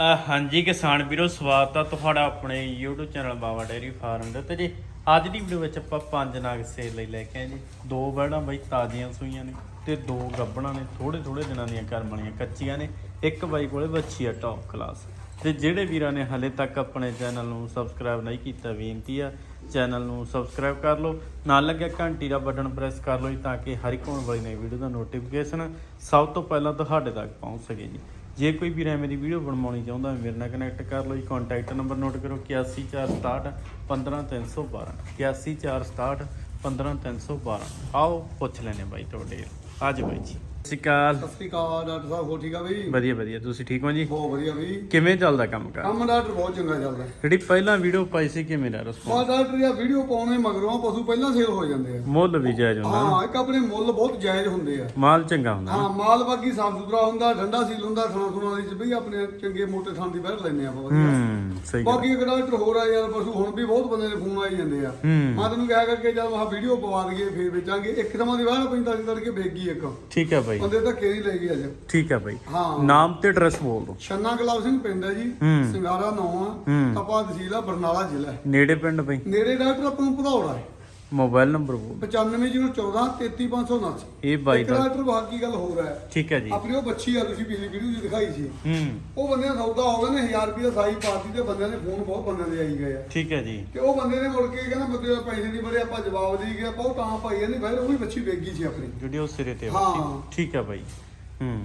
ਹਾਂਜੀ ਕਿਸਾਨ ਵੀਰੋ, ਸਵਾਗਤ ਆ ਤੁਹਾਡਾ ਆਪਣੇ YouTube channel Bawa dairy farm ਦੇ ਤੇ ਜੀ ਅੱਜ ਦੀ ਵੀਡੀਓ ਵਿੱਚ ਆਪਾਂ ਪੰਜ ਨਾਗ ਸੇਲ ਲਈ ਲੈ ਕੇ ਆਏ ਜੀ। ਦੋ ਬੈੜਾਂ ਬਾਈ ਤਾਜ਼ੀਆਂ ਸੂਈਆਂ ਨੇ ਤੇ ਦੋ ਗੱਬਣਾ ਨੇ ਥੋੜੇ ਥੋੜੇ ਦਿਨਾਂ ਦੀਆਂ ਕਰਮ ਵਾਲੀਆਂ ਕੱਚੀਆਂ ਨੇ। ਇੱਕ ਬਾਈ ਕੋਲੇ ਬੱਚੀ ਆ ਟੌਪ ਕਲਾਸ ਤੇ ਜਿਹੜੇ ਵੀਰਾਂ ਨੇ ਹਲੇ ਤੱਕ ਆਪਣੇ ਚੈਨਲ ਨੂੰ ਸਬਸਕ੍ਰਾਈਬ ਨਹੀਂ ਕੀਤਾ, ਬੇਨਤੀ ਆ, ਚੈਨਲ ਨੂੰ ਸਬਸਕ੍ਰਾਈਬ ਕਰ ਲਓ। ਨਾਲ ਲੱਗਿਆ ਘੰਟੀ ਦਾ ਬਟਨ ਪ੍ਰੈਸ ਕਰ ਲਓ ਜੀ, ਤਾਂ ਕਿ ਹਰ ਇੱਕ ਆਉਣ ਵਾਲੀ ਨਵੀਂ ਵੀਡੀਓ ਦਾ ਨੋਟੀਫਿਕੇਸ਼ਨ ਸਭ ਤੋਂ ਪਹਿਲਾਂ ਤੁਹਾਡੇ ਤੱਕ ਪਹੁੰਚ ਸਕੇ ਜੀ। ਜੇ ਕੋਈ ਵੀ ਐਵੇਂ ਦੀ ਵੀਡੀਓ ਬਣਵਾਉਣੀ ਚਾਹੁੰਦਾ, ਮੇਰੇ ਨਾਲ ਕਨੈਕਟ ਕਰ ਲਓ ਜੀ। ਕੰਟੈਕਟ ਨੰਬਰ ਨੋਟ ਕਰੋ 814661 15312 814661 15312 ਆਓ, ਪੁੱਛ ਲੈਨੇ ਬਾਈ ਤੁਹਾਡੇ। ਅੱਜ ਬਾਈ ਜੀ। ਸਤਿ ਸ਼੍ਰੀ ਅਕਾਲ ਸਤਿ ਸ੍ਰੀ ਅਕਾਲ ਡਾਕਟਰ ਸਾਹਿਬ ਹੋ ਠੀਕ ਆ ਬਈ? ਵਧੀਆ ਵਧੀਆ। ਤੁਸੀਂ ਠੀਕ ਹੋ ਜੀ? ਬਹੁਤ ਵਧੀਆ ਬਈ। ਕਿਵੇਂ ਚੱਲਦਾ ਕੰਮ ਕਰ? ਕੰਮ ਡਾਕਟਰ ਬਹੁਤ ਚੰਗਾ ਚੱਲਦਾ। ਜਿਹੜੀ ਪਹਿਲਾਂ ਵੀਡੀਓ ਪਾਈ ਸੀ ਕਿਵੇਂ ਦਾ ਰਿਸਪੌਂਸ ਡਾਕਟਰ ਇਹ ਵੀਡੀਓ ਪਾਉਣੇ ਮਗਰੋਂ ਪਸ਼ੂ ਪਹਿਲਾਂ ਸੇਲ ਹੋ ਜਾਂਦੇ ਆ। ਮੁੱਲ ਵੀ ਜਾਇਜ਼ ਹੁੰਦਾ। ਹਾਂ ਇੱਕ ਆਪਣੇ ਮੁੱਲ ਬਹੁਤ ਜਾਇਜ਼ ਹੁੰਦੇ ਆ। ਮਾਲ ਚੰਗਾ ਹੁੰਦਾ। ਹਾਂ ਮਾਲ ਬਾਕੀ ਸਾਫ਼ ਸੁਥਰਾ ਹੁੰਦਾ ਠੰਡਾ ਸੀਲ ਹੁੰਦਾ ਥਾਂ ਥੁਣਾ ਦੇ ਚ ਬਈ ਆਪਣੇ ਚੰਗੇ ਮੋਟੇ ਥਾਂ ਦੀ ਬੈਠ ਲੈਨੇ ਆਪਾਂ ਵਧੀਆ। ਹੂੰ ਸਹੀ ਬਾਕੀ ਇੱਕ ਡਾਕਟਰ ਹੋਰ ਆ ਯਾਰ ਪਸ਼ੂ ਹੁਣ ਵੀ ਬਹੁਤ ਬੰਦੇ ਦੇ ਫੋਨ ਆਈ ਜਾਂਦੇ ਆ। ਮੈਂ ਤੈਨੂੰ ਕਿਹਾ ਕਰਕੇ ਜਦ ਮੈਂ ਵੀਡੀਓ ਪਵਾ ਦਈਏ ਫੇਰ ਵੇਚਾਂਗੇ। ਇੱਕ ਸਮਾਂ ਦੀ ਪੈਂਦਾ ਸੀ ਤੜਕੇ ਵੇਗੀ ਇੱਕ। ਠੀਕ ਹੈ ਬਾਈ। ਬੰਦੇ ਧੱਕੇ ਨਹੀਂ ਲੈ ਗਈ ਅੱਜ। ਠੀਕ ਹੈ ਬਾਈ। ਹਾਂ। ਨਾਮ ਤੇ ਐਡਰੈਸ ਬੋਲ ਦਿਓ। ਛੰਨਾ ਗੁਲਾਬ ਸਿੰਘ ਪਿੰਡ ਹੈ ਜੀ। ਹੂੰ। ਸਿੰਗਾਰਾ ਨੌਂ ਆ। ਹੂੰ। ਤਪਾ ਤਹਿਸੀਲ ਆ ਬਰਨਾਲਾ ਜ਼ਿਲ੍ਹਾ। ਹੈ। ਨੇੜੇ ਪਿੰਡ ਬਾਈ। ਨੇੜੇ ਡਾਕਟਰ ਆਪਾਂ ਨੂੰ ਭਦੌੜਾ ਹੈ ਮੋਬਾਈਲ ਨੰਬਰ ਬੋਲ 95014 33579 ਇਹ ਬਾਈ ਦਾ ਡਾਕਟਰ ਬਾਕੀ ਗੱਲ ਹੋਰ ਹੈ? ਠੀਕ ਹੈ ਜੀ। ਆਪਣੀ ਉਹ ਬੱਚੀ ਆ ਤੁਸੀਂ ਪਿਛਲੀ ਵੀਡੀਓ 'ਚ ਦਿਖਾਈ ਸੀ। ਹੂੰ। ਉਹ ਬੰਦੇ ਦਾ ਸੌਦਾ ਹੋ ਗਿਆ ਨੇ 1000 ਰੁਪਏ ਦਾ ਸਾਈ ਪਾਰਟੀ ਤੇ ਬੰਦਿਆਂ ਦੇ ਫੋਨ ਬਹੁਤ ਬੰਦਿਆਂ ਦੇ ਆਈ ਗਏ ਆ। ਠੀਕ ਹੈ ਜੀ। ਤੇ ਉਹ ਬੰਦੇ ਨੇ ਮੁੜ ਕੇ ਕਹਿੰਦਾ ਮਤੇ ਪੈਸੇ ਨਹੀਂ ਬੜੇ ਆਪਾਂ ਜਵਾਬ ਦੇ ਗਿਆ ਬਹੁਤ ਤਾਂ ਭਾਈ ਨਹੀਂ ਫਿਰ ਉਹ ਵੀ ਬੱਚੀ ਵੇਗੀ ਸੀ ਆਪਣੀ। ਜਿਹੜੀ ਉਹ ਸਿਰੇ ਤੇ ਹਾਂ। ਠੀਕ ਹੈ ਬਾਈ। ਹੂੰ।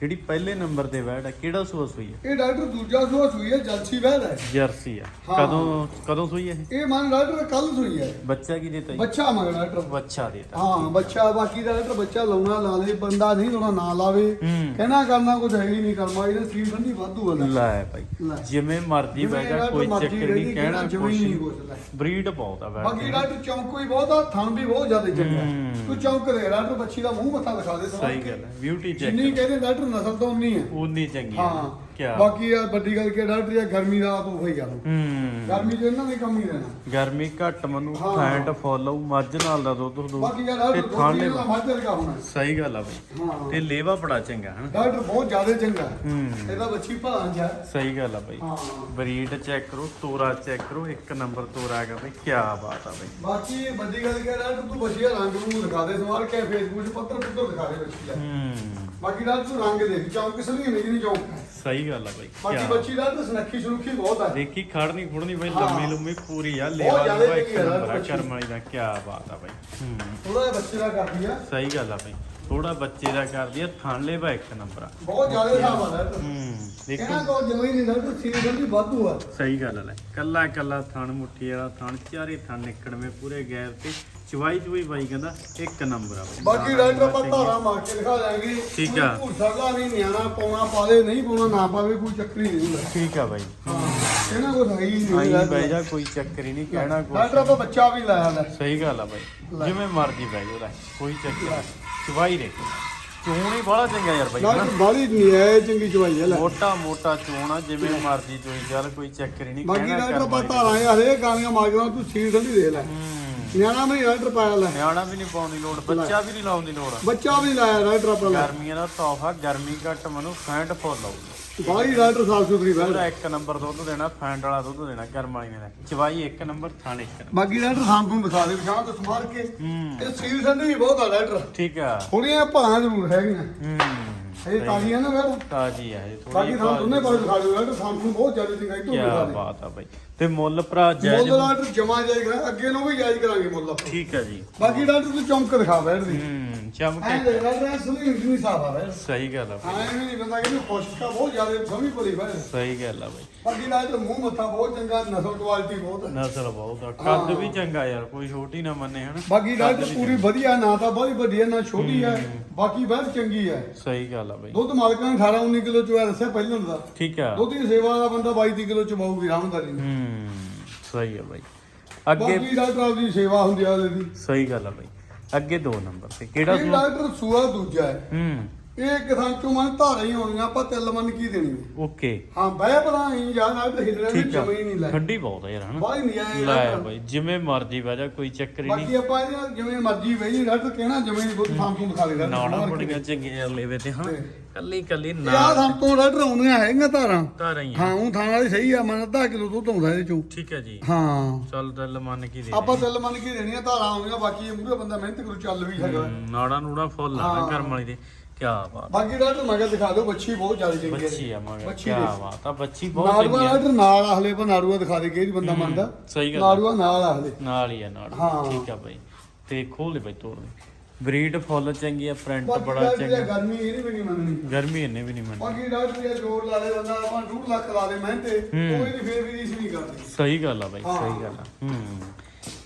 ਜਿਹੜੀ ਪਹਿਲੇ ਨੰਬਰ ਤੇ ਵੈਟ ਹੈ ਕਿਹੜਾ ਸੂਆ ਸੂਈ ਹੈ? ਇਹ ਡਾਕਟਰ ਦੂਜਾ ਸੂਆ ਸੂਈ ਹੈ ਜਲਸੀ ਵਹਿਦ ਹੈ। ਜਰਸੀ ਆ। ਹਾਂ। ਕਦੋਂ ਕਦੋਂ ਸੂਈ ਹੈ ਇਹ? ਇਹ ਮਨ ਡਾਕਟਰ ਕੱਲ ਸੂਈ ਹੈ। ਬੱਚਾ ਕੀ ਦਿੱਤਾ ਜੀ? ਬੱਚਾ ਮਗਰ ਡਾਕਟਰ। ਬੱਚਾ ਦਿੱਤਾ। ਹਾਂ ਬੱਚਾ ਬਾਕੀ ਦਾ ਡਾਕਟਰ ਬੱਚਾ ਲਾਉਣਾ ਲਾ ਲੇ ਬੰਦਾ ਨਹੀਂ ਲਾਉਣਾ ਨਾ ਲਾਵੇ। ਹੂੰ। ਕਹਿਣਾ ਕਰਨਾ ਕੁਝ ਹੈ ਹੀ ਨਹੀਂ ਕਰਮਾ ਇਹਦਾ ਸੀਲ ਠੰਡੀ ਵਾਧੂ ਆ ਲੈ ਲੈ। ਜਿਵੇਂ ਮਰਜ਼ੀ ਜਾ ਕੋਈ ਚੱਕਰ ਨਹੀਂ ਕਹਿਣਾ ਜਮੀ ਨਹੀਂ ਕੁਛ ਲੈ ਬਰੀਡ ਬਹੁਤ ਆ ਬਾਕੀ ਵੈਟ ਡਾਕਟਰ ਚੌਂਕ ਵੀ ਬਹੁਤ ਆ ਥਣ ਵੀ ਬਹੁਤ ਜ਼ਿਆਦਾ ਚੰਗਾ। ਹੂੰ। ਤੂੰ ਚੌਂਕ ਦੇ ਡਾਕਟਰ ਬੱਚੀ ਦਾ ਮੂੰਹ ਮੱਥਾ ਦਿਖਾ ਦੇ ਸਹੀ। ਗੱਲ ਹੈ ਬਿਊਟੀ ਜਿੰਨੀ ਚੈੱਕ ਕਹਿੰਦੇ ਡਾਕਟਰ ਨਸਲ ਤੋਂ ਉਨੀ ਹੈ। ਉਨੀ ਚੰਗੀ ਹੈ ਹਾਂ। ਕੀ ਬਾਕੀ ਆ ਵੱਡੀ ਗੱਲ ਕਿ ਡਾਕਟਰ ਇਹ ਗਰਮੀ ਦਾ ਆਪ ਹੋਈ ਆ। ਹੂੰ। ਗਰਮੀ 'ਚ ਇਹਨਾਂ ਨੇ ਕੰਮ ਹੀ ਦੇਣਾ ਗਰਮੀ ਘੱਟ ਮਨੂੰ ਹਾਂ। ਫੈਟ ਫੋਲੋ ਮੱਝ ਨਾਲ ਦਾ ਦੁੱਧ ਦੋ ਬਾਕੀ ਆ ਤੇ ਡਾਕਟਰ ਥਾਲੇ ਦਾ ਮੱਝ ਵਰਗਾ ਹੋਣਾ ਸਹੀ ਗੱਲ ਆ ਬਈ। ਹਾਂ। ਤੇ ਲੇਵਾ ਬੜਾ ਚੰਗਾ ਹਨ? ਡਾਕਟਰ ਬਹੁਤ ਜ਼ਿਆਦਾ ਚੰਗਾ। ਹੂੰ। ਇਹਦਾ ਬੱਚੀ ਭਾਂਜ ਹੈ ਸਹੀ ਗੱਲ ਆ ਬਈ। ਹਾਂ। ਬਰੀਡ ਚੈੱਕ ਕਰੋ ਤੋਰਾ ਚੈੱਕ ਕਰੋ ਇੱਕ ਨੰਬਰ ਤੋਰਾ ਹੈਗਾ ਬਈ ਕੀ ਬਾਤ ਆ ਬਈ। ਬਾਕੀ ਵੱਡੀ ਗੱਲ ਕਹਿ ਰਿਹਾ ਤੂੰ ਬੱਚੀ ਦਾ ਰੰਗ ਨੂੰ ਦਿਖਾ ਦੇ ਸਵਾਲ ਕਿ ਫੇਸਬੁੱਕ 'ਚ ਪੱਤਰ ਪੁੱਤਰ ਦਿਖਾ ਦੇ ਬੱਚੀ ਦਾ। ਹੂੰ। ਬਾਕੀ ਦਾ ਤੂੰ ਰੰਗ ਦੇਖ ਚੌਂਕ ਕਿਸ ਲਈ ਨਹੀਂ ਚੌਂਕ? ਹੈ ਸਹੀ ਗੱਲ ਆ ਬਈ। ਬਾਕੀ ਬੱਚੀ ਦਾ ਤਾਂ ਸੁਨੱਖੀ ਸੁਨੱਖੀ ਬਹੁਤ ਹੈ ਦੇਖੀ ਖੜਨੀ ਖੁੜਨੀ ਬਈ। ਲੰਮੀ ਲੰਮੀ ਪੂਰੀ ਆ ਲੇਵਾ ਲੂਵਾ ਇੱਕ ਆ ਨੰਬਰ ਆ। ਕਰਮ ਵਾਲੀ ਦਾ ਕੀ ਬਾਤ ਆ ਬਈ। ਹੂੰ ਥੋੜਾ ਜਿਹਾ ਬੱਚੇ ਦਾ ਕਰਦੀ ਆ। ਸਹੀ ਗੱਲ ਆ ਬਈ। ਥੋੜਾ ਬੱਚੇ ਦਾ ਕਰਦੀ ਆ ਥਣ ਲੇਵਾ ਇੱਕ ਨੰਬਰ ਆ। ਬਹੁਤ ਜ਼ਿਆਦਾ ਹਿਸਾਬ ਆ ਰਿਹਾ ਹੂੰ ਇਹਨਾਂ ਦੇਖੋ ਕੋਲ ਜਮਈ ਨਹੀਂ ਲੱਗਦਾ ਸੀਜ਼ਨ ਦੀ ਵਾਧੂ ਆ। ਸਹੀ ਗੱਲ ਲੈ ਕੱਲਾ ਕੱਲਾ ਥਣ ਮੁੱਠੀ ਵਾਲਾ ਥਣ ਚਾਰੇ ਥਣ ਨਿਕੜਵੇਂ ਪੂਰੇ ਗੈਰ ਤੇ ਚਵਾਈ ਚਵਾਈ ਬਾਈ ਕਹਿੰਦਾ ਇੱਕ ਨੰਬਰ ਆ ਬਈ। ਬਾਕੀ ਡਾਕਟਰ ਆਪਾਂ ਧਾਰਾ ਮਾਰ ਕੇ ਦਿਖਾ ਦਾਂਗੇ। ਠੀਕ ਆ। ਕੋਈ ਸਰਦਾ ਨਹੀਂ ਨਿਆਣਾ ਪਾਉਣਾ ਪਾਵੇ ਨਹੀਂ ਪਾਉਣਾ ਨਾ ਪਾਵੇ ਕੋਈ ਚੱਕਰੀ ਨਹੀਂ ਹੁੰਦਾ। ਠੀਕ ਆ ਬਾਈ। ਹਾਂ ਇਹਨਾਂ ਕੋਲ ਹੈ ਹੀ ਨਹੀਂ। ਆਈ ਬਹਿ ਜਾ ਕੋਈ ਚੱਕਰ ਹੀ ਨਹੀਂ ਕਹਿਣਾ ਡਾਕਟਰ ਕੋਈ ਆਪਾਂ ਬੱਚਾ ਵੀ ਲਾਇਆ ਲੈ। ਸਹੀ ਗੱਲ ਆ ਬਾਈ। ਜਿਵੇਂ ਮਰਜ਼ੀ ਬਹਿ ਜਾ ਲੈ ਕੋਈ ਚੱਕਰ ਨਹੀਂ। ਚਵਾਈ ਦੇ ਚੋਣ ਹੀ ਬੜਾ ਚੰਗਾ ਯਾਰ ਬਾਈ ਹਨਾ? ਡਾਕਟਰ ਬਾਲੀ ਨਹੀਂ ਹੈ ਚੰਗੀ ਚਵਾਈ ਹੈ ਲੈ। ਮੋਟਾ ਮੋਟਾ ਚੋਣ ਆ ਜਿਵੇਂ ਮਰਜ਼ੀ ਚੋਈ ਚੱਲ ਕੋਈ ਚੱਕਰ ਹੀ ਨਹੀਂ ਬਾਕੀ ਕਹਿਣਾ ਕਰ ਆਪਾਂ ਬਾਈ। ਧਾਰਾਂ ਹਰੇ ਗਾਲੀਆਂ ਮਾਰ ਕੇ ਤੂੰ ਸੀਜ਼ਨ ਠੰਡੀ ਦੇਖ ਲੈ। ਹੂੰ। ਨਿਆਣਾ ਵੀ ਡਾਕਟਰ ਪਾਇਆ ਲੈ। ਨਿਆਣਾ ਵੀ ਨਹੀਂ ਪਾਉਣ ਦੀ ਲੋੜ ਬੱਚਾ ਵੀ ਨਹੀਂ ਲਾਉਣ ਦੀ ਲੋੜ। ਬੱਚਾ ਵੀ ਲਾਇਆ ਡਾਕਟਰ ਆਪਾਂ ਲੈ। ਗਰਮੀਆਂ ਦਾ ਤੋਹਫਾ ਗਰਮੀ ਘੱਟ ਮਨੂੰ ਫੈਂਟ ਫੁੱਲ ਆਊਗੀ ਬਾਲੀ ਡਾਕਟਰ ਸਾਫ਼ ਸੁਥਰੀ ਬੈਠ। ਪੂਰਾ ਇੱਕ ਨੰਬਰ ਦੁੱਧ ਦੇਣਾ ਫੈਂਟ ਵਾਲਾ ਦੁੱਧ ਦੇਣਾ ਗਰਮ ਵਾਲੀ ਨੇ ਚਵਾਈ ਇੱਕ ਨੰਬਰ ਥਾਣੇ ਇੱਕ ਬਾਕੀ ਡਾਕਟਰ ਸਾਂਪ ਨੂੰ ਦਿਖਾ ਦੇ ਵਿਸ਼ਾਲ ਤੋਂ ਸਮਾਰ ਕੇ। ਇਹ ਸੀਲ ਵੀ ਬਹੁਤ ਆ ਡਾਕਟਰ ਠੀਕ ਆ। ਥੋੜੀਆਂ ਭਾਂ ਜ਼ਰੂਰ ਹੈਗੀਆਂ। ਹੂੰ। ਇਹ ਤਾਜ਼ੀਆਂ ਨਾ ਫਿਰ। ਤਾਜੀ ਆ ਇਹ ਬਾਕੀ ਥੋੜੀ ਤੁਹਾਨੂੰ ਦੋਨੇ ਪਾਸੇ ਦਿਖਾ ਦਿਓ ਡਾਕਟਰ ਸਾਂਪ ਨੂੰ ਬਹੁਤ ਜ਼ਿਆਦਾ ਚੰਗਾਈ ਤੋਂ ਕੀ ਦਿਖਾ ਦੇ ਬਾਤ ਆ ਬਾਈ। ਤੇ ਮੁੱਲ ਭਰਾ ਜਾਇਜ਼ ਮੁੱਲ ਡਾਕਟਰ ਜਮਾ ਜਾਇਜ਼ ਕਰਾਂ ਅੱਗੇ ਨੂੰ ਵੀ ਜਾਇਜ਼ ਕਰਾਂਗੇ ਮੁੱਲ ਠੀਕ ਆ ਜੀ। ਬਾਕੀ ਡਾਕਟਰ ਤੂੰ ਚੌਂਕ ਦਿਖਾ ਬੈਠ ਦੀ। ਹੂੰ। ਐਂ ਚਮਕੇ ਦੇ ਡਾਕਟਰ ਸੁਣੀ ਨਹੀਂ ਸਾਫ਼ ਆ ਬੈਠ ਸਹੀ ਗੱਲ ਆ ਬਾਈ। ਐਂ ਵੀ ਨਹੀਂ ਬੰਦਾ ਕਿ ਖੁਸ਼ਕਾ ਬਹੁਤ ਜ਼ਿਆਦਾ ਸਮੀ ਭਲੀ ਬੈਠ ਸਹੀ ਗੱਲ ਆ ਬਾਈ। ਬਾਕੀ ਡਾਕਟਰ ਮੂੰਹ ਮੱਥਾ ਬਹੁਤ ਚੰਗਾ ਨਸਲ ਕੁਆਲਿਟੀ ਬਹੁਤ ਹੈ ਨਸਲ ਬਹੁਤ ਆ ਕੱਦ ਵੀ ਚੰਗਾ ਯਾਰ ਕੋਈ ਛੋਟੀ ਨਾ ਮੰਨੇ ਹਨ? ਬਾਕੀ ਡਾਕਟਰ ਪੂਰੀ ਵਧੀਆ ਨਾ ਤਾਂ ਬਹੁਤ ਹੈ ਨਾ ਛੋਟੀ ਹੈ। ਬਾਕੀ ਬਹੁਤ ਚੰਗੀ ਹੈ ਸਹੀ ਗੱਲ ਆ ਬਾਈ। ਦੁੱਧ ਮਾਲਕਾਂ ਨੇ 18 19 ਕਿਲੋ ਚੋਇਆ ਦੱਸਿਆ ਪਹਿਲਾਂ ਦਾ। ਠੀਕ ਆ। ਦੁੱਧ ਦੀ ਸੇਵਾ ਦਾ ਬੰਦਾ 22 ਕਿਲੋ ਚਵਾਉਗੀ ਰਾਮਦਾਰੀ ਹੂੰ ਸਹੀ ਆ ਬਾਈ। ਅੱਗੇ ਬਾਕੀ ਡਾਕਟਰ ਆਪਦੀ ਸੇਵਾ ਹੁੰਦੀ ਆ ਉਹਦੀ ਸਹੀ ਗੱਲ ਆ ਬਾਈ। ਅੱਗੇ ਦੋ ਨੰਬਰ ਤੇ ਕਿਹੜਾ ਇਹ ਸੂ? ਡਾਕਟਰ ਸੂਆ ਦੂਜਾ ਹੈ। ਹੂੰ। ਇਹ ਕਿਸਾਨ ਚੋਂ ਮਨ ਧਾਰਾਂ ਹੀ ਹੋਣੀਆਂ ਆਪਾਂ ਤਿਲ ਮਨ ਕੀ ਦੇਣੀ ਹੈ। ਓਕੇ। ਹਾਂ ਬਹਿ ਬਣਾ ਹੀ ਜਾਂ ਨਾਲ ਤੇ ਹਿੱਲਣੇ ਵੀ ਠੀਕ ਆ। ਜਮੇ ਨਹੀਂ ਲੈ। ਠੰਡੀ ਬਹੁਤ ਆ ਯਾਰ ਹਨਾ? ਬਾਈ ਨਹੀਂ ਆਏ ਲੈ ਬਾਈ ਜਿਵੇਂ ਮਰਜ਼ੀ ਵਜਾ ਕੋਈ ਚੱਕਰ ਹੀ ਬਾਕੀ ਨਹੀਂ। ਆਪਾਂ ਇਹਦੇ ਨਾਲ ਜਿਵੇਂ ਮਰਜ਼ੀ ਵਈ ਡਾਕਟਰ ਕਹਿਣਾ ਨਹੀਂ ਬਹੁਤ ਥਾਂ ਤੋਂ ਦਿਖਾ ਲੈਦਾ ਨਾੜਾ ਬੜੀਆਂ ਚੰਗੀਆਂ ਲੈਵੇ ਤੇ ਹਾਂ ਕੱਲੀ ਕੱਲੀ ਯਾ ਨਾ ਥਾਂ ਤੋਂ ਡਾਕਟਰ ਆਉਂਦੀਆਂ ਹੈਗੀਆਂ ਧਾਰਾਂ। ਧਾਰਾਂ ਹੀ ਆ। ਹਾਂ ਉਹ ਥਾਂ ਵਾਲੀ ਸਹੀ ਆ ਮਨ ਅੱਧਾ ਕਿਲੋ ਦੁੱਧ ਆਉਂਦਾ ਇਹਦੇ ਚੋਂ। ਠੀਕ ਹੈ ਜੀ। ਹਾਂ। ਚੱਲ ਦਿਲ ਮੰਨ ਕੇ ਦੇ ਆਪਾਂ ਤਿਲ ਮਨ ਕੀ ਦੇਣੀਆਂ ਧਾਰਾਂ ਆਉਂਦੀਆਂ ਬਾਕੀ ਮੂਹਰੇ ਬੰਦਾ ਮਿਹਨਤ ਕਰੂ ਚੱਲ ਵੀ ਸਕਦਾ। ਨਾੜਾ ਨੂੜਾ ਫੁੱਲ ਆ ਨਾ ਕਰਮ ਵਾਲੀ ਦੇ। ਕੀ ਬਾਤ। ਬਾਕੀ ਡਾਕਟਰ ਮੈਂ ਕਿਹਾ ਦਿਖਾ ਦਿਓ ਬੱਚੀ ਬਹੁਤ ਜ਼ਿਆਦਾ ਚੰਗੀ ਹੈ ਬੱਚੀ ਆ ਮਗਰ ਕੀ। ਬਾਤ ਆ ਬੱਚੀ ਬਹੁਤ ਨਾੜੂਆ ਚੰਗੀ ਆ। ਡਾਕਟਰ ਨਾਲ ਆਹਲੇ ਪਰ ਨਾੜੂਆ ਦਿਖਾ ਦੇ ਕਿਹੜੀ ਬੰਦਾ ਮੰਨਦਾ। ਸਹੀ ਗੱਲ ਆ। ਨਾੜੂਆ ਨਾਲ ਆਹਲੇ ਨਾਲ ਹੀ ਆ ਨਾਲ ਹਾਂ। ਠੀਕ ਆ ਬਾਈ। ਤੇ ਖੋਲ ਲੈ ਬਾਈ ਤੋੜ ਦੇ। ਬਰੀਡ ਫੁੱਲ ਚੰਗੀ ਆ ਬਾਕੀ ਬੜਾ ਡਾਕਟਰ ਚੰਗਾ। ਗਰਮੀ ਇਹਦੀ ਵੀ ਨਹੀਂ ਮੰਨਣੀ। ਗਰਮੀ ਇੰਨੇ ਵੀ ਨਹੀਂ ਮੰਨੀ ਬਾਕੀ ਡਾਕਟਰ ਇਹ ਜੋਰ ਲਾ ਦੇ ਬੰਦਾ ਆਪਾਂ 2 ਲੱਖ ਲਾ ਦੇ ਮਿਹਨਤੇ ਕੋਈ ਨਹੀਂ ਫੇਰ ਵੀ ਰੀਸ ਨਹੀਂ ਕਰਦੀ। ਸਹੀ ਗੱਲ ਆ ਬਾਈ। ਸਹੀ ਗੱਲ ਆ। ਹੂੰ।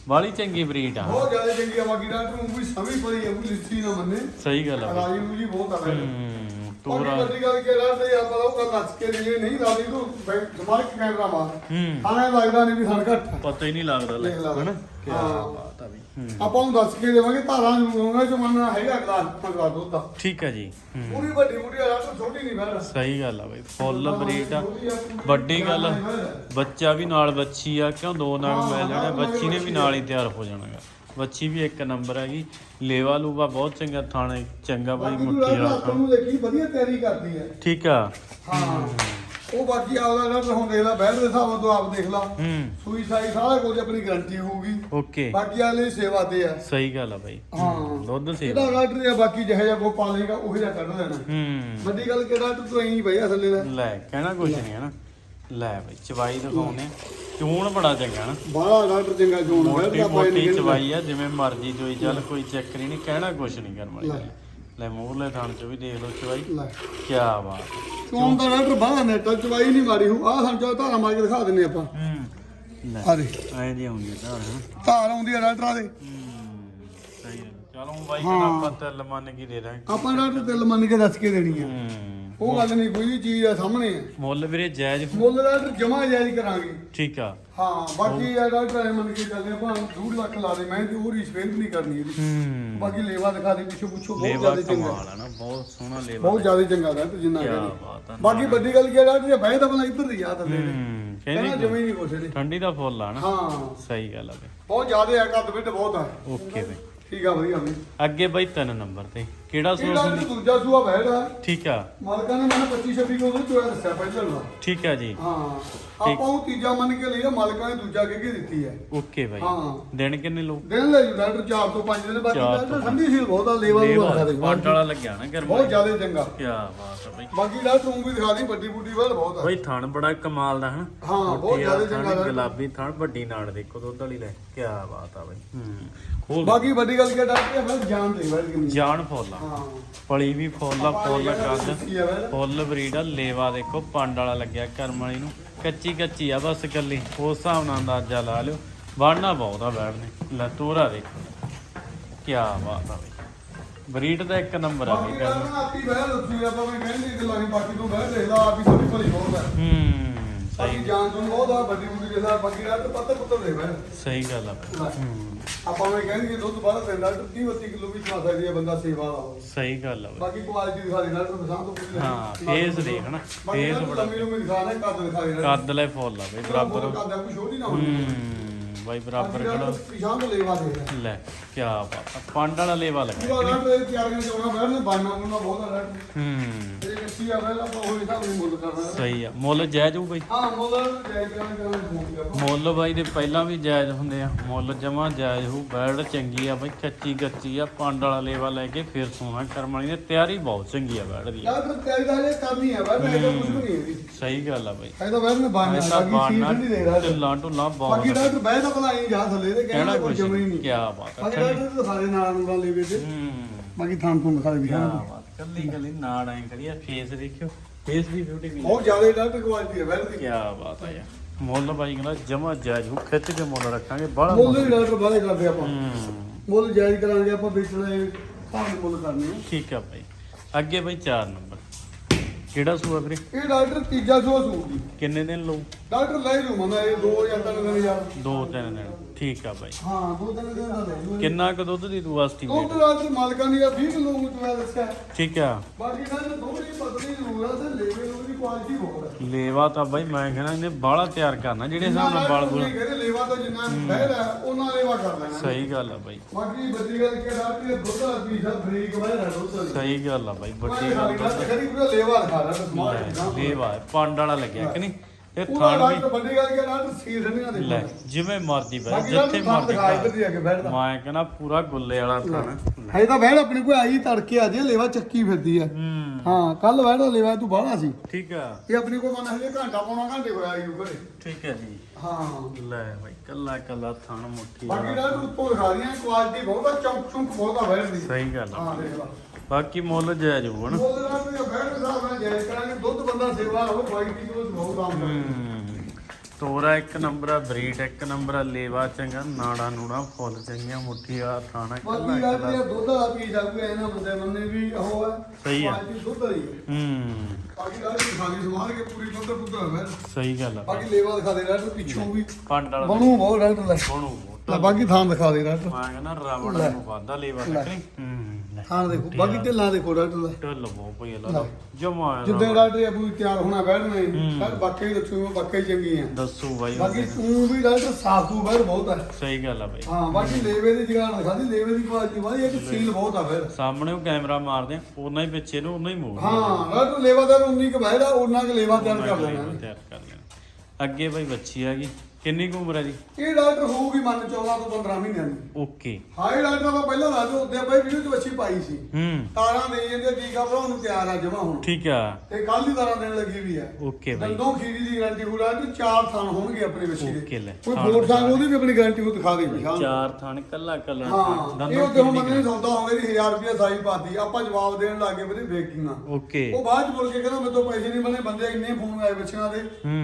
ਬਾਲੀ ਚੰਗੀ ਬਰੀਡ ਆ। ਬਹੁਤ ਜ਼ਿਆਦਾ ਚੰਗੀ ਆ ਬਾਕੀ ਡਾਕਟਰ ਨੂੰ ਵੀ ਸਮਝ ਪਈ ਹੈ ਕੋਈ ਲਿੱਤੀ ਨਾ ਮੰਨੇ। ਸਹੀ ਗੱਲ ਆ ਬਾਈ। ਰਾਜੀ ਨੂੰ ਜੀ ਬਹੁਤ ਆ ਡਾਕਟਰ ਹੂੰ ਬਾਕੀ ਤੋਰਾ ਵੱਡੀ ਗੱਲ ਕਿ ਡਾਕਟਰ ਆਪਾਂ ਉਹ ਗੱਲ ਨੱਚ ਕੇ ਲਈਏ ਨਹੀਂ ਲਾਦੀ ਤੂੰ ਸਮਾਰਟ ਕੈਮਰਾ ਮਾਰ ਹੂੰ। ਲੱਗਦਾ ਨਹੀਂ ਵੀ ਸਣ ਘੱਟ ਆ। ਪਤਾ ਹੀ ਨਹੀਂ ਲੱਗਦਾ ਲੈ ਦੇਖ ਲਾ। ਹਨਾ? ਕੀ ਹਾਂ। ਬਾਤ ਆ ਬਈ। ਆਪਾਂ ਨੂੰ ਦੱਸ ਕੇ ਦੇਵਾਂਗੇ ਧਾਰਾਂ ਨੂੰ ਮੰਨਣਾ ਹੈਗਾ ਪੰਦਰਾ ਦੁੱਧ ਦਾ। ਠੀਕ ਆ ਜੀ ਹੂੰ। ਪੂਰੀ ਵੱਡੀ ਮੁੱਢੀ ਆ ਡਾਕਟਰ ਛੋਟੀ ਨਹੀਂ ਬਹਿਰ ਸਹੀ ਗੱਲ ਆ ਬਾਈ ਫੁੱਲ ਬਰੀਡ ਆ। ਵੱਡੀ ਗੱਲ ਆ, ਬੱਚਾ ਵੀ ਨਾਲ ਬੱਚੀ ਆ ਕਿਉਂ ਦੋ ਨਾਗ ਮਿਲ ਜਾਣੇ ਬੱਚੀ ਨੇ ਵੀ ਨਾਲ ਹੀ ਤਿਆਰ ਹੋ ਜਾਣਾਗਾ ਬੱਚੀ ਵੀ ਇੱਕ ਨੰਬਰ ਹੈਗੀ ਲੇਵਾ ਲੂਵਾ ਬਹੁਤ ਚੰਗਾ ਥਾਣੇ ਚੰਗਾ ਬਾਈ ਬਾਕੀ ਮੁੱਠੀ ਵਾਲਾ। ਨੂੰ ਦੇਖੀ ਵਧੀਆ ਤਿਆਰੀ ਕਰਦੀ ਹੈ। ਠੀਕ ਆ। ਹਾਂ। ਉਹ ਬਾਕੀ ਆਪਦਾ ਡਾਕਟਰ ਹੁਣ ਦੇਖ ਲੈ ਦੇ ਹਿਸਾਬ ਤੋਂ ਆਪ ਦੇਖ ਲਾ। ਹੂੰ। ਸੂਈ ਸਾਈ ਸਾਰਾ ਕੁਝ ਆਪਣੀ ਗਾਰੰਟੀ ਹੋਊਗੀ। ਓਕੇ। ਬਾਕੀ ਵਾਲੇ ਸੇਵਾ ਤੇ ਆ। ਸਹੀ ਗੱਲ ਆ ਬਾਈ। ਹਾਂ। ਦੁੱਧ ਸੇਵਾ। ਇਹਦਾ ਡਾਕਟਰ ਆ ਬਾਕੀ ਜਿਹੇ ਜਿਹਾ ਕੋ ਪਾਲੇਗਾ ਉਹ ਜਿਹਾ ਕੱਢ ਦੇਣਾ ਹੂੰ। ਵੱਡੀ ਗੱਲ ਕਿ ਡਾਕਟਰ ਤੂੰ ਐਂ ਬਈ ਅਸਲੇ ਦਾ ਲੈ ਕਹਿਣਾ ਕੁਛ ਨਹੀਂ ਹਨਾ। ਲੈ ਬਾਈ ਚਵਾਈ ਦਿਖਾਉਨੇ ਚੂਣ ਬੜਾ ਚੰਗਾ ਨਾ। ਬਾਹਲਾ ਡਾਕਟਰ ਚੰਗਾ ਜੋਣ ਮੋਟੀ ਮੋਟੀ ਚਵਾਈ ਆ ਜਿਵੇਂ ਮਰਜ਼ੀ ਚੋਈ ਚੱਲ ਕੋਈ ਚੱਕਰ ਹੀ ਨਹੀਂ ਕਹਿਣਾ ਕੁਛ ਨਹੀਂ ਕਰਮ ਵਾਲੀ ਗੱਲ। ਲੈ ਮੂਹਰਲੇ ਥਾਣ ਚ ਵੀ ਦੇਖ ਲਓ ਚਵਾਈ। ਲੈ। ਕੀ ਬਾਤ। ਚੋਣ ਦਾ ਡਾਕਟਰ ਬਾਹਲਾ ਨੈਟ ਚਵਾਈ ਨਹੀਂ ਮਾਰੀ ਹੂ ਆਹ ਸਾਨੂੰ ਧਾਰਾ ਮਾਰ ਕੇ ਦਿਖਾ ਦਿੰਨੇ ਆਪਾਂ। ਹੂੰ। ਲੈ ਆ ਦੇ ਐਂ ਦੀ ਆਉਂਦੀ ਆ ਧਾਰ ਹਨਾ ਧਾਰ ਆਉਂਦੀ ਆ ਡਾਕਟਰਾਂ ਦੇ। ਹੂੰ ਸਹੀ ਹੈ ਚਲੋ ਬਾਈ ਕਹਿੰਦਾ ਆਪਾਂ ਤਿਲ ਮੰਨ ਕੇ ਦੇ ਦਾਂਗੇ। ਆਪਾਂ ਡਾਕਟਰ ਦਿਲ ਮੰਨ ਕੇ ਦੱਸ ਕੇ ਦੇਣੀ ਆ। ਹੂੰ। ਉਹ ਗੱਲ ਨਹੀਂ ਕੋਈ ਵੀ ਚੀਜ਼ ਆ ਸਾਹਮਣੇ ਆ। ਮੁੱਲ ਵੀਰੇ ਜਾਇਜ਼ ਮੁੱਲ ਡਾਕਟਰ ਜਮਾ ਜਾਇਜ਼ ਕਰਾਂਗੇ। ਠੀਕ ਆ। ਹਾਂ ਬਾਕੀ ਆ ਡਾਕਟਰ ਐ ਮੰਨ ਕੇ ਚੱਲਦੇ ਆਪਾਂ 2 ਲੱਖ ਲਾ ਦੇ ਮੈਂ ਤੇ ਉਹ ਰੀਸ ਫੇਰ ਵੀ ਨਹੀਂ ਕਰਨੀ ਇਹਦੀ। ਹੂੰ। ਬਾਕੀ ਲੇਵਾ ਦਿਖਾ ਦੇ ਪਿੱਛੋਂ ਪੁੱਛੋ ਬਹੁਤ ਲੇਵਾ ਜ਼ਿਆਦਾ ਚੰਗਾ। ਕਮਾਲ ਆ ਨਾ ਬਹੁਤ ਸੋਹਣਾ ਲੇਵਾ ਬਹੁਤ ਜ਼ਿਆਦਾ ਚੰਗਾ ਡਾਕਟਰ ਜਿੰਨਾ ਕੀ ਕਹਿੰਦੇ। ਬਾਤ ਆ ਬਾਕੀ ਵੱਡੀ ਗੱਲ ਕੀ ਆ ਡਾਕਟਰ ਜੇ ਬਹਿ ਤਾਂ ਬਣਾ ਇੱਧਰ ਦੀ ਆ ਨੇ ਹੂੰ ਕਹਿੰਦਾ ਕਹਿੰਦੀ ਜਮੇ ਨਹੀਂ ਕੁਛ ਇਹਦੇ। ਠੰਡੀ ਦਾ ਫੁੱਲ ਆ ਨਾ। ਹਾਂ। ਸਹੀ ਗੱਲ ਆ ਬਈ ਬਹੁਤ ਜ਼ਿਆਦਾ ਆ ਕੱਦ ਬਿੱਟ ਬਹੁਤ ਆ। ਓਕੇ ਬਈ। ਠੀਕ ਆ ਵਧੀਆ ਬਈ। ਅੱਗੇ ਬਈ ਤਿੰਨ ਨੰਬਰ ਤੇ। ਕਿਹੜਾ ਇਹ ਸੂਸ ਡਾਕਟਰ ਦੂਜਾ ਸੂਆ ਬਹਿੜਾ ਠੀਕ ਆ। ਮਾਲਕਾਂ ਨੇ ਮੈਨੂੰ 25 26 ਕਿਲੋ ਚੋਇਆ ਦੱਸਿਆ ਪਹਿਲਾਂ ਦਾ ਠੀਕ ਆ ਜੀ। ਹਾਂ। ਆਪਾਂ ਉਹ ਤੀਜਾ ਮੰਨ ਕੇ ਲਿਆ ਮਾਲਕਾਂ ਨੇ ਦੂਜਾ ਕਹਿ ਕੇ ਦਿੱਤੀ ਹੈ? ਓਕੇ ਬਾਈ। ਹਾਂ। ਦਿਨ ਕਿੰਨੇ ਲੋ ਦਿਨ ਲੈ ਜੂ ਡਾਕਟਰ 4 ਤੋਂ 5 ਦਿਨ ਬਾਕੀ ਚਾਰ ਤੋਂ ਡਾਕਟਰ ਠੰਡੀ ਸੀ ਬਹੁਤ ਆ ਲੇਵਾ ਨੂੰ ਦਿਖਾ ਦੇ। ਪੱਟ ਵਾਲਾ ਲੱਗਿਆ ਨਾ ਗਰਮਾ ਬਹੁਤ ਜ਼ਿਆਦਾ ਚੰਗਾ। ਕੀ ਬਾਤ ਆ ਬਈ। ਬਾਕੀ ਡਾਕਟਰ ਨੂੰ ਵੀ ਦਿਖਾ ਦੀ ਵੱਡੀ ਬੁੱਢੀ ਵਾਲ ਬਹੁਤ ਆ। ਬਈ ਥਣ ਬੜਾ ਕਮਾਲ ਦਾ ਹਨ? ਹਾਂ ਬਹੁਤ ਜ਼ਿਆਦਾ ਚੰਗਾ ਡਾਕਟਰ ਗੁਲਾਬੀ ਥਣ ਵੱਡੀ ਨਾੜ ਦੇਖੋ ਦੁੱਧ ਵਾਲੀ ਲੈ। ਕੀ ਬਾਤ ਆ ਬਈ। ਹੂੰ। ਖੋਲ। ਬਾਕੀ ਵੱਡੀ ਗੱਲ ਕੀ ਡਾਕਟਰ ਇਹ ਫਿਰ ਜਾਨ ਤੇ ਬੈਠ ਕਿੰਨੀ ਜਾਨ ਫੁੱਲ ਹਾਂ ਪਲੀ ਵੀ ਫੁੱਲ ਆ ਫੁੱਲ ਵੈਲ ਫੁੱਲ ਬਰੀਡ ਆ। ਲੇਵਾ ਦੇਖੋ ਪੰਡ ਵਾਲਾ ਲੱਗਿਆ ਕਰਮ ਵਾਲੀ ਨੂੰ। ਕੱਚੀ ਕੱਚੀ ਆ ਬਸ ਕੱਲੀ ਉਸ ਹਿਸਾਬ ਨਾਲ ਅੰਦਾਜ਼ਾ ਲਾ ਲਿਓ। ਵਾੜਨਾ ਬਹੁਤ ਆ ਬੈਠਨੇ ਲੈ ਤੋਰਾ ਦੇਖੋ। ਕੀ ਬਾਤ ਆ ਬਰੀਡ ਦਾ ਇੱਕ ਨੰਬਰ ਆ ਬਈ ਗੱਲ ਨਾ ਆਪੀ ਬਹਿ ਦੱਸੀ ਆਪਾਂ ਮੈਂ ਕਹਿੰਦੀ ਗੱਲਾਂ ਨਹੀਂ ਬਾਕੀ ਤੂੰ ਬਹਿ ਦੇਖ ਲਾ ਆਪੀ ਥੋੜੀ ਭਲੀ ਬਹੁਤ ਹੈ। ਸਹੀ। ਜਾਨ ਤੋਂ ਬਹੁਤ ਆ ਵੱਡੀ ਬੁੱਢੀ ਦੇ ਨਾਲ ਬਾਕੀ ਡਾਕਟਰ ਪੱਤਰ ਪੁੱਤਰ ਦੇ ਬਹਿ। ਸਹੀ ਗੱਲ ਆ। ਹੂੰ। ਆਪਾਂ ਮੈਂ ਕਹਿੰਦੀ ਦੁੱਧ ਬਾਹਰ ਦੇ ਡਾਕਟਰ 30 32 ਕਿਲੋ ਵੀ ਖਾ ਸਕਦੀ ਹੈ ਬੰਦਾ ਸੇਵਾ ਵਾਲਾ ਸਹੀ ਗੱਲ ਆ ਬਈ। ਬਾਕੀ ਕੁਆਲਿਟੀ ਦਿਖਾ ਦੇ ਡਾਕਟਰ ਪਸੰਦ ਤੋਂ ਪੁੱਛ ਲੈ। ਹਾਂ ਫੇਸ ਦੇਖ ਨਾ ਬਾਕੀ ਫੇਸ ਬੜਾ। ਲੰਮੀ ਲੰਮੀ ਦਿਖਾ ਦੇ ਕੱਦ ਦਿਖਾ ਦੇ। ਕੱਦ ਲੈ ਫੁੱਲ ਆ ਬਈ ਬਰਾਬਰ। ਕੱਦ ਆ ਕੋਈ ਛੋਟੀ ਨਾ ਹੋਣੀ। ਹੂੰ ਬਾਈ ਬਰਾਬਰ ਖੜਾ। ਪਿਛਾਂ ਤੋਂ ਲੈਵਾ ਦੇ ਲੈ ਲੈ ਕੀ ਬਾਤ ਆ। ਪੰਡ ਵਾਲਾ ਲੇਵਾ ਲੱਗਾ। ਇਹ ਤਿਆਰੀਆਂ ਚਾਉਣਾ ਬਹਿਰ ਨੇ ਬਾਨਾ ਬੁਨਾ ਬਹੁਤ ਆ ਡਾਕਟਰ ਹੂੰ। ਇਹ ਕੱਚੀ ਆ ਪਹਿਲਾਂ ਆਪਾਂ ਉਹ ਹਿਸਾਬ ਨਾਲ ਮੁੱਲ ਕਰਨਾ। ਸਹੀ ਆ। ਮੁੱਲ ਜਾਇਜ਼ ਹੋਊ ਬਈ? ਹਾਂ ਮੁੱਲ ਜਾਇ ਕਰਾਂ ਕਰਾਂ ਮੁੱਲ ਮੁੱਲ ਬਾਈ ਦੇ ਪਹਿਲਾਂ ਵੀ ਜਾਇਜ਼ ਹੁੰਦੇ ਆ। ਮੁੱਲ ਜਮਾ ਜਾਇਜ਼ ਹੋਊ। ਬੈੜ ਚੰਗੀ ਆ ਬਾਈ ਕੱਚੀ ਕੱਚੀ ਆ। ਪੰਡ ਵਾਲਾ ਲੇਵਾ ਲੈ ਕੇ ਫਿਰ ਸੋਨਾ ਕਰਮ ਵਾਲੀ ਨੇ। ਤਿਆਰੀ ਬਹੁਤ ਚੰਗੀ ਆ ਬੈੜ ਦੀ। ਡਾਕਟਰ ਤਿਆਰੀ ਦਾ ਇਹ ਕਰਨੀ ਹੈ ਬਹਿਰ ਇਹਦਾ ਕੁਝ ਵੀ ਨਹੀਂ ਹੈ ਇਹਦੀ ਸਹੀ ਗੱਲ ਆ ਬਾਈ। ਇਹ ਤਾਂ ਬਹਿਰ ਨੇ ਐਸਾ ਬਾਕੀ ਸੀਟ ਬਾਣਾ ਨਹੀਂ ਦੇ ਰਿਹਾ। ਢਿੱਲਾਂ ਢੁੱਲਾਂ ਬਾਕੀ ਬਹੁਤ ਡਾਕਟਰ ਬਹਿ ਤਾਂ ਭਲਾ ਹੀ ਜਾ ਥੱਲੇ ਤੇ ਕਹਿਣਾ ਕੁਝ ਜਮੇ ਹੀ ਨਹੀਂ। ਨਹੀਂ। ਕੀ ਬਾਤ ਆ ਬਾਕੀ ਡਾਕਟਰ ਤਾਂ ਸਾਰੇ ਨਾਲ ਨੂੰ ਲੈ ਵੇ ਤੇ। ਹੂੰ। ਬਾਕੀ ਥਾਂ ਤੋਂ ਦਿਖਾ ਦੇ ਵੀ ਬਾਤ ਕੱਲੀ ਕੱਲੀ ਨਾੜ ਐ ਕਰੀਆ ਫੇਸ ਦੇਖਿਓ ਫੇਸ ਵੀ ਬਿਊਟੀ ਵੀ ਬਹੁਤ ਜ਼ਿਆਦਾ ਡਾਕਟਰ ਕੁਆਲਿਟੀ ਹੈ ਬਹਿਰ ਦੀ ਕੀ ਬਾਤ ਆ ਯਾਰ। ਮੁੱਲ ਬਾਈ ਕਹਿੰਦਾ ਜਮਾ ਜਾਇਜ਼ ਹੋਊ ਖਿੱਚ ਕੇ ਮੁੱਲ ਰੱਖਾਂਗੇ ਬੜਾ ਮੁੱਲ ਵੀ ਡਾਕਟਰ ਬਾਰੇ ਕਰਦੇ ਆਪਾਂ। ਹੂੰ। ਮੁੱਲ ਜਾਇਜ਼ ਕਰਾਂਗੇ ਆਪਾਂ ਵੇਚਣਾ ਇਹ ਭਾਵੇਂ ਮੁੱਲ ਕਰਨੇ ਆ। ਠੀਕ ਆ ਬਾਈ। ਅੱਗੇ ਬਾਈ 4 ਨੰਬਰ। ਕਿਹੜਾ ਸੂਆ ਵੀਰੇ? ਇਹ ਡਾਕਟਰ ਤੀਜਾ ਸੂਆ ਸੂਟ ਦੀ ਕਿੰਨੇ ਦਿਨ ਲਊ? ਡਾਕਟਰ ਲੈ ਲੂ ਮਨਾ ਇਹ ਦੋ ਜਾਂ ਤਿੰਨ ਦਿਨ ਯਾਰ ਦੋ ਤਿੰਨ ਦਿਨ ਠੀਕ ਆ ਬਾਈ। ਹਾਂ ਦੋ ਤਿੰਨ ਦਿਨ ਦਾ ਲੈ ਲੂ। ਕਿੰਨਾ ਕੁ ਦੁੱਧ ਦੀ ਤੂੰ ਐਸਟੀਮੇਟ ਦੁੱਧ ਰਾਤ ਮਾਲਕਾਂ ਦੀ ਆ 20 ਕਿਲੋ ਮੁੱਚ ਮੈਂ ਦੱਸਿਆ। ਠੀਕ ਆ। ਬਾਕੀ ਨਾਲ ਥੋੜੀ ਪਤਲੀ ਜ਼ਰੂਰ ਆ ਤੇ ਲੇਵੇ ਨੂੰ ਦੀ ਕੁਆਲਿਟੀ ਬਹੁਤ ਹੈ ਲੇਵਾ ਤਾਂ ਬਾਈ ਮੈਂ ਕਹਿੰਦਾ ਇਹਨੇ ਬਾਹਲਾ ਤਿਆਰ ਕਰਨਾ ਜਿਹੜੇ ਹਿਸਾਬ ਨਾਲ ਬਾਲ ਬੁਲ ਕਹਿੰਦੇ ਲੇਵਾ ਤਾਂ ਜਿੰਨਾ ਬਹਿਰ ਹੈ ਉਹਨਾਂ ਲੇਵਾ ਕਰ ਲੈਣਾ। ਸਹੀ ਗੱਲ ਆ ਬਾਈ। ਬਾਕੀ ਬੱਦੀ ਗੱਲ ਕਿ ਰਾਤ ਦੇ ਦੁੱਧ ਦਾ ਪੀਸਾ ਬਰੀਕ ਹੈ ਦੁੱਧ ਦਾ। ਸਹੀ ਗੱਲ ਆ ਬਾਈ ਵੱਡੀ ਗੱਲ ਵੱਡੀ ਖਰੀ ਪੂਰਾ ਲੇਵਾ ਦਿਖਾ ਰਿਹਾ ਸਮਾਰਟ ਲੇਵਾ ਹੈ, ਪੰਡ ਵਾਲਾ ਲੱਗਿਆ ਕਿ ਨਹੀਂ? ਇਹ ਪੂਰਾ ਥਾਣ ਰਾਤ ਵੱਡੀ ਗੱਲ ਕਿ ਰਾਤ ਸੀਰ ਰੰਗੀਆਂ ਦੇ ਲੈ ਜਿਵੇਂ ਮਰਜ਼ੀ ਬੈ ਬਾਕੀ ਜਿੱਥੇ ਨੂੰ ਮਰਜ਼ੀ ਦਿਖਾ ਇੱਧਰ ਦੀ ਆ ਕੇ ਬੈਠਦਾ ਮੈਂ ਕਹਿੰਦਾ ਪੂਰਾ ਗੁੱਲੇ ਵਾਲਾ ਥਾਣ। ਹੈ ਤਾਂ ਬਹਿੜ ਆਪਣੇ ਕੋਲ ਆਈ ਤੜਕੇ ਆ ਜੇ ਲੇਵਾ ਚੱਕੀ ਫਿਰਦੀ ਆ। ਹੂੰ। ਹਾਂ ਕੱਲ ਬਹਿੜਾ ਲੇਵਾ ਤੂੰ ਬਾਹਲਾ ਸੀ। ਠੀਕ ਆ। ਇਹ ਆਪਣੇ ਕੋਲ ਮਨ ਹਜੇ ਘੰਟਾ ਪੌਣਾ ਘੰਟੇ ਹੋਇਆ ਆਈ ਘਰੇ ਠੀਕ ਹੈ ਜੀ। ਹਾਂ। ਲੈ ਬਾਈ ਕੱਲਾ ਕੱਲਾ ਥਾਣ ਮੁੱਠੀ ਬਾਕੀ ਵਾਲਾ ਰਾਤ ਉੱਤੋਂ ਦਿਖਾ ਰਹੀਆਂ ਕੁਆਲਿਟੀ ਬਹੁਤ ਆ ਚੌਂਕ ਚੌਂਕ ਬਹੁਤ ਆ ਬਹਿੜ ਦੀ। ਸਹੀ ਗੱਲ ਆ। ਹਾਂ ਦੇਖ ਲਾ। ਬਾਕੀ ਮੁੱਲ ਜਾਇਜ਼ ਹੋਊ ਨਾ ਉਹਦੇ ਨਾਲ ਹਿਸਾਬ ਜਾਇਜ਼ ਕਰਾਂਗੇ ਦੁੱਧ ਬੰਦਾ ਸੇਵਾ ਹੋ ਕੁਆਲਿਟੀ ਤੋਂ ਬਹੁਤ ਆਮ ਤੋਰਾ ਇੱਕ ਨੰਬਰ ਆ ਬਰੀਡ ਇੱਕ ਨੰਬਰ ਆ ਲੇਵਾ ਚੰਗਾ ਨਾੜਾ ਨੂੜਾ ਫੁੱਲ ਚੰਗੀਆਂ ਮੁੱਠੀ ਆ ਥਾਣਾ ਬਾਕੀ ਕੱਲਾ ਇਹ ਦੁੱਧ ਆ ਪੀ ਜਾਊਗਾ ਇਹਨਾਂ ਬੰਦੇ ਮੰਨੇ ਵੀ ਉਹ ਹੈ ਸਹੀ ਆ। ਕੁਆਲਿਟੀ ਦੁੱਧ ਵਾਲੀ ਹੈ। ਹੂੰ। ਬਾਕੀ ਰਾਤ ਦੀ ਖਾਲੀ ਸਮਾਰ ਕੇ ਪੂਰੀ ਦੁੱਧ ਦੁੱਧ ਹੋਵੇ ਸਹੀ ਗੱਲ ਆ। ਬਾਕੀ ਲੇਵਾ ਦਿਖਾ ਦੇ ਰਾਤ ਪਿੱਛੋਂ ਵੀ ਪੰਡ ਵਾਲਾ ਬਣੂ ਬਹੁਤ ਰਾਤ ਲੈ। ਬਣੂ ਲੈ ਬਾਕੀ ਥਾਂ ਦਿਖਾ ਦੇ ਰਾਤ ਮੈਂ ਕਹਿੰਦਾ ਰਾਵਣ ਨੂੰ ਵਾਦਾ ਲੇਵਾ ਟੱਕਰੀ ਹੂੰ। ਲੈ। ਥਾਂ ਦੇਖੋ ਬਾਕੀ ਢਿੱਲਾਂ ਦੇਖੋ ਰਾਤ ਲੈ ਢੱਲ ਬਹੁਤ ਪਈ ਅੱਲਾ ਜਮਾ ਜਿੱਦਾਂ ਡਾਕਟਰ ਆਪੂ ਤਿਆਰ ਹੋਣਾ ਬੈਠਣੇ ਸਰ ਬਾਕੀ ਦੱਸੂ ਬਾਕੀ ਚੰਗੀ ਆ। ਦੱਸੋ ਬਾਈ ਬਾਕੀ ਤੂੰ ਵੀ ਡਾਕਟਰ ਸਾਫ਼ ਤੂੰ ਬੈਠ ਬਹੁਤ ਹੈ ਸਹੀ ਗੱਲ ਆ ਬਾਈ। ਹਾਂ ਬਾਕੀ ਲੇਵੇ ਦੀ ਜਗ੍ਹਾ ਦਿਖਾਦੀ ਲੇਵੇ ਦੀ ਕੁਆਲਿਟੀ ਵਾਲੀ ਹੈ ਕਿ ਸੀਲ ਬਹੁਤ ਆ ਫਿਰ। ਸਾਹਮਣੇ ਉਹ ਕੈਮਰਾ ਮਾਰਦੇ ਆ ਉਹਨਾਂ ਹੀ ਪਿੱਛੇ ਨੂੰ ਉਹਨਾਂ ਹੀ ਮੂਵ ਹਾਂ ਡਾਕਟਰ ਲੇਵਾਦਾਰ ਉਨੀ ਕੁ ਬੈਠਾ ਉਹਨਾਂ ਕੁ ਲੇਵਾ ਤਿਆਰ ਕਰ ਲੈਣਾ। ਤਿਆਰ ਕਰ ਲੈਣਾ। ਅੱਗੇ ਬਾਈ ਬੱਚੀ ਆ ਗਈ। ਕਿੰਨੀ ਕੁ ਉਮਰ ਹੈ ਜੀ? ਇਹ ਡਾਕਟਰ ਹੋਊਗੀ ਮੰਨ 14 ਤੋਂ 15 ਮਹੀਨਿਆਂ ਦੀ। ਓਕੇ। ਹਾਈ ਡਾਕਟਰ ਆਪਾਂ ਪਹਿਲਾਂ ਦੱਸ ਦਿਓ ਉੱਤੇ ਬਾਈ ਵੀਡੀਓ ਚ ਬੱਚੀ ਪਾਈ ਸੀ। ਹੂੰ। ਤਾਰਾਂ ਦੇ ਜਾਂਦੇ ਟੀਕਾ ਭਰਾਉਣ ਨੂੰ ਤਿਆਰ ਆ ਜਮਾ ਹੁਣ। ਠੀਕ ਆ। ਤੇ ਕੱਲ ਦੀ ਤਾਰਾਂ ਦੇਣ ਲੱਗੀ ਵੀ ਆ। ਓਕੇ ਬਾਈ। ਦੰਦੋਂ ਖੀਰੀ ਦੀ ਗਾਰੰਟੀ ਹੋਣਾ ਤੇ ਚਾਰ ਥਾਂ ਹੋਣਗੇ ਆਪਣੇ ਬੱਚੇ ਓਕੇ ਦੇ ਲੈ। ਕੋਈ ਬੋਰਡ ਸਾਂਗ ਉਹਦੀ ਵੀ ਆਪਣੀ ਗਾਰੰਟੀ ਉਹ ਦਿਖਾ ਦੇ ਵਿਸ਼ਾਲ ਚਾਰ ਥਣ ਕੱਲਾ ਕੱਲਾ ਹਾਂ ਇਹ ਉੱਤੇ ਹੁਣ ਮੰਨੇ ਸੌਦਾ ਹੋ ਗਿਆ ਜੀ 1000 ਰੁਪਏ ਸਾਈ ਪਾਤੀ ਆਪਾਂ ਜਵਾਬ ਦੇਣ ਲੱਗੇ ਬਦੇ ਬੇਕਿੰਗਾਂ ਓਕੇ। ਉਹ ਬਾਅਦ ਚ ਬੋਲ ਕੇ ਕਹਿੰਦਾ ਮੇਰੇ ਤੋਂ ਪੈਸੇ ਨਹੀਂ ਬਣੇ ਬੰਦੇ ਇੰਨੇ ਫੋਨ ਆਏ ਬੱਚਿਆਂ ਦੇ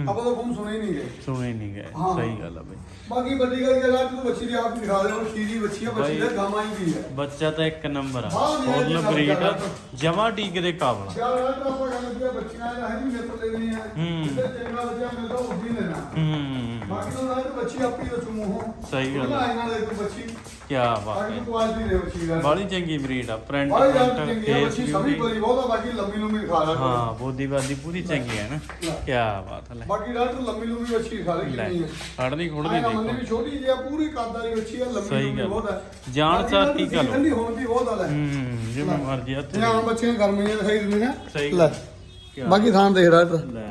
ਆਪਾਂ ਤਾਂ ਫੋਨ ਸੁਣੇ ਹੀ ਨਹੀਂ ਗਏ। ਸੁਣੇ ਨਹੀਂ ਗਏ। ਹਾਂ। ਸਹੀ ਗੱਲ ਆ ਬਾਈ। ਬਾਕੀ ਵੱਡੀ ਗੱਲ ਇਹ ਰਾਤ ਨੂੰ ਬੱਚੀ ਦੀ ਆਪ ਹੀ ਦਿਖਾ ਦੇ ਹੁਣ ਸ਼ੀਰੀ ਬੱਚੀ ਆ ਬੱਚੀ ਦਾ ਗਾਮਾ ਹੀ ਵੀ ਹੈ ਬੱਚਾ ਤਾਂ ਇੱਕ ਨੰਬਰ ਆ। ਹਾਂ, ਮੇਰੇ ਫੁੱਲ ਬਰੀਡ ਜਮਾ ਟੀਕੇ ਦੇ ਕਾਬਲ ਯਾਰ ਰਾਤ ਨੂੰ ਆਪਾਂ ਗੱਲ ਕੀਤੀ ਬੱਚੀਆਂ ਦਾ ਹੈ। ਲੈਣੀ ਚੰਗਾ ਬੱਚਾ ਮਿਲਦਾ ਉਹ ਵੀ ਲੈਣਾ। ਹੂੰ ਬਾਕੀ ਤਾਂ ਰਾਤ ਬੱਚੀ ਆਪੀ ਦੱਸੂ ਮੂੰਹੋਂ। ਸਹੀ ਗੱਲ ਉਹਨਾਂ ਆ ਇਹਨਾਂ ਦੇ ਬੱਚੀ ਕੀ ਬਾਤ ਹੈ। ਕੁਆਲਿਟੀ ਦੇ ਦਾ ਬਾਲੀ ਚੰਗੀ ਬਰੀਡ ਆ ਪ੍ਰਿੰਟ ਬਾਈ ਯਾਰ ਚੰਗੀ ਆ ਬੱਚੀ ਸਭੀ ਬੜੀ ਬਹੁਤ ਆ ਬਾਕੀ ਲੰਮੀ ਲੰਮੀ ਖਾ ਲਾ ਹਾਂ ਬੋਦੀ ਬਾਦੀ ਪੂਰੀ ਚੰਗੀ ਹੈ ਨਾ। ਕੀ ਬਾਤ ਹੈ ਲੈ। ਬਾਕੀ ਰਾਤ ਲੰਮੀ ਲੰਮੀ ਬੱਚੀ ਖਾ ਲੈ ਕਿੰਨੀ ਹੈ ਫੜਦੀ ਖੁੜਦੀ ਆਇਆ ਮੰਨੇ ਦੇਖੋ। ਵੀ ਛੋਟੀ ਜਿਹੀ ਆ ਪੂਰੀ ਕਾਦਾਰੀ ਬੱਚੀ ਆ ਲੰਮੀ ਲੰਮੀ। ਬਹੁਤ ਹੈ ਜਾਣ ਸਾਰ ਟੀਕਾ ਲਓ। ਠੰਡੀ ਹੋਣ ਦੀ ਬਹੁਤ ਆ ਲੈ। ਹੂੰ ਜਿਵੇਂ ਮਰਜ਼ੀ ਹੱਥ ਤੇ ਆਮ ਬੱਚੇ ਗਰਮੀਆਂ ਦਿਖਾਈ ਦਿੰਦੀਆਂ ਸਹੀ ਲੈ। ਕਿਆ ਬਾਕੀ ਥਾਂ ਦੇਖ ਰਾਤ ਲੈ।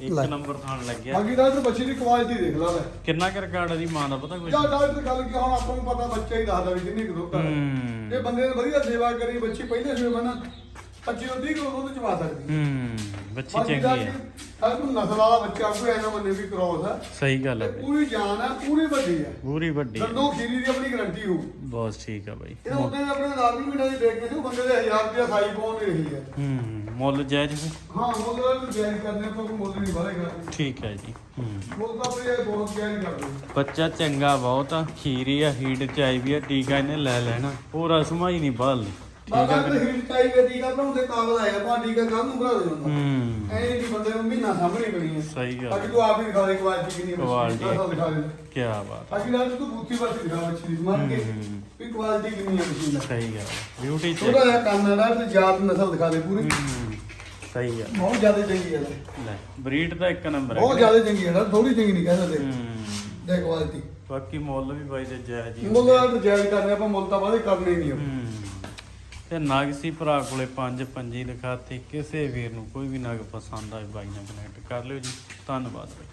ਇੱਕ ਨੰਬਰ ਥਾਣ ਲੱਗਿਆ ਬਾਕੀ ਰਾਤ ਬੱਚੀ ਦੀ ਕੁਆਲਿਟੀ ਦੇਖ ਲਾ ਲੈ। ਕਿੰਨਾ ਕਰ ਰਿਕਾਰਡ ਦੀ ਮਾਂ ਦਾ ਪਤਾ ਕੁਝ ਜਾਂ ਡਾਕਟਰ ਗੱਲ ਕੀ ਹੁਣ ਆਪਾਂ ਨੂੰ ਪਤਾ ਬੱਚਾ ਹੀ ਦੱਸਦਾ ਵੀ ਕਿੰਨੀ ਕੁ ਦੁੱਧ ਹੂੰ। ਇਹ ਬੰਦੇ ਨੇ ਵਧੀਆ ਸੇਵਾ ਕਰੀ ਬੱਚੀ ਪਹਿਲੇ ਸੇਵਾ ਬਣਾ 25 ਤੋਂ 30 ਕਿਲੋ ਦੁੱਧ ਚਵਾ ਸਕਦੀ ਹੂੰ। ਬੱਚੀ ਬਾਕੀ ਚੰਗੀ ਹੈ। ਹਰ ਨੂੰ ਨਸਲ ਵਾਲਾ ਬੱਚਾ ਕੋਈ ਐਨਾ ਮੰਨੇ ਵੀ ਕ੍ਰੋਸ ਹੈ ਸਹੀ ਗੱਲ ਹੈ ਤੇ ਬਾਈ। ਪੂਰੀ ਜਾਨ ਹੈ ਪੂਰੀ ਵੱਡੀ ਹੈ ਪੂਰੀ ਵੱਡੀ ਹੈ। ਦੰਦੋਂ ਖੀਰੀ ਦੀ ਆਪਣੀ ਗਾਰੰਟੀ ਹੋਊ। ਬਹੁਤ ਠੀਕ ਆ ਬਾਈ। ਇਹ ਉੱਤੇ ਆਪਣੇ ਦਾਦੀ ਮਹੀਨੇ ਦੀ ਦੇਖ ਕੇ ਸੀ ਉਹ ਬੰਦੇ ਦੇ 1000 ਰੁਪਏ ਸਾਈ ਪਾਉਣ ਨਹੀਂ ਰਹੀ ਹੈ ਹੂੰ ਮੁੱਲ ਜਾਇਜ਼ ਹੋਊ? ਹਾਂ ਮੁੱਲ ਨੂੰ ਜਾਇਜ਼ ਕਰਨੇ ਆਪਾਂ ਕੋਈ ਮੁੱਲ ਨਹੀਂ ਵਧੇਗਾ ਠੀਕ ਹੈ ਜੀ। ਹੂੰ। ਮੁੱਲ ਤਾਂ ਆਪਣੇ ਇਹ ਬਹੁਤ ਜਾਇਜ਼ ਕਰਦੇ ਬੱਚਾ ਚੰਗਾ ਬਹੁਤ ਆ ਖੀਰੀ ਆ ਹੀਟ ਚ ਆਈ ਵੀ ਆ ਟੀਕਾ ਇਹਨੇ ਲੈ ਲੈਣਾ। ਪੂਰਾ ਸਮਾਈ ਨਹੀਂ ਬਾਲਦੀ ਠੀਕ ਬਾਬਾ ਤੇ ਹੀਟ ਚਾਈ ਕੇ ਟੀਕਾ ਬਣਾਉਂਦੇ ਕਾਬਲ ਆਇਆ ਪਾ ਟੀਕਾ ਕੱਲ ਨੂੰ ਬਣਾ ਦੇ ਹੁੰਦਾ ਹੂੰ। ਐ ਨਹੀਂ ਬੰਦੇ ਨੂੰ ਮਹੀਨਾ ਸਾਹਮਣੇ ਪਣੀ ਹੈ ਸਹੀ ਗੱਲ। ਬਾਕੀ ਤੂੰ ਆਪ ਹੀ ਦਿਖਾ ਦੇ ਕੁਆਲਿਟੀ ਕਿੰਨੀ ਹੈ ਦੀ, ਦੇ। ਕੀ ਬਾਤ ਬਾਕੀ ਨਾਲ ਤੂੰ ਬੂਥੀ ਬਾਤੀ ਦਿਖਾ ਦੀ ਮੰਨ ਕੇ ਹੂੰ। ਵੀ ਕੁਆਲਿਟੀ ਕਿੰਨੀ ਹੈ ਬੱਚੀ ਦੀ। ਸਹੀ ਗੱਲ ਬਿਊਟੀ ਚ। ਜਿਹਾ ਕੰਨ ਦਾ ਤੇ ਜਾਤ ਨਸਲ ਦਿਖਾ ਦੇ ਪੂਰੀ। ਹੂੰ, ਸਹੀ ਆ ਬਹੁਤ ਜ਼ਿਆਦਾ ਚੰਗੀ ਹੈ। ਲੈ ਬਰੀਡ ਦਾ ਇੱਕ ਨੰਬਰ ਹੈ ਬਹੁਤ ਜ਼ਿਆਦਾ ਚੰਗੀ ਹੈ ਥੋੜੀ ਚੰਗੀ ਨਹੀਂ ਕਹਿ ਸਕਦੇ। ਹੂੰ। ਦੇ ਕੁਆਲਿਟੀ ਬਾਕੀ ਮੁੱਲ ਵੀ ਬਾਈ ਦੇ ਜਾਇਜ਼ ਹੀ ਮੁੱਲ ਦਾ ਜਾਇਜ਼ ਕਰਨੇ ਆਪਾਂ ਮੁੱਲ ਤਾਂ ਵਾਦੇ ਕਰਨੇ ਨਹੀਂ ਆਪਾਂ ਹੂੰ। ਤੇ ਨਗ ਸੀ ਭਰਾ ਕੋਲੇ ਪੰਜ ਪੰਜੀ ਲਿਖਾਤੀ, ਕਿਸੇ ਵੀਰ ਨੂੰ ਕੋਈ ਵੀ ਨਗ ਪਸੰਦ ਆਏ ਬਾਈ ਨਾਲ ਕਨੈਕਟ ਕਰ ਲਿਓ ਜੀ। ਧੰਨਵਾਦ ਬਾਈ।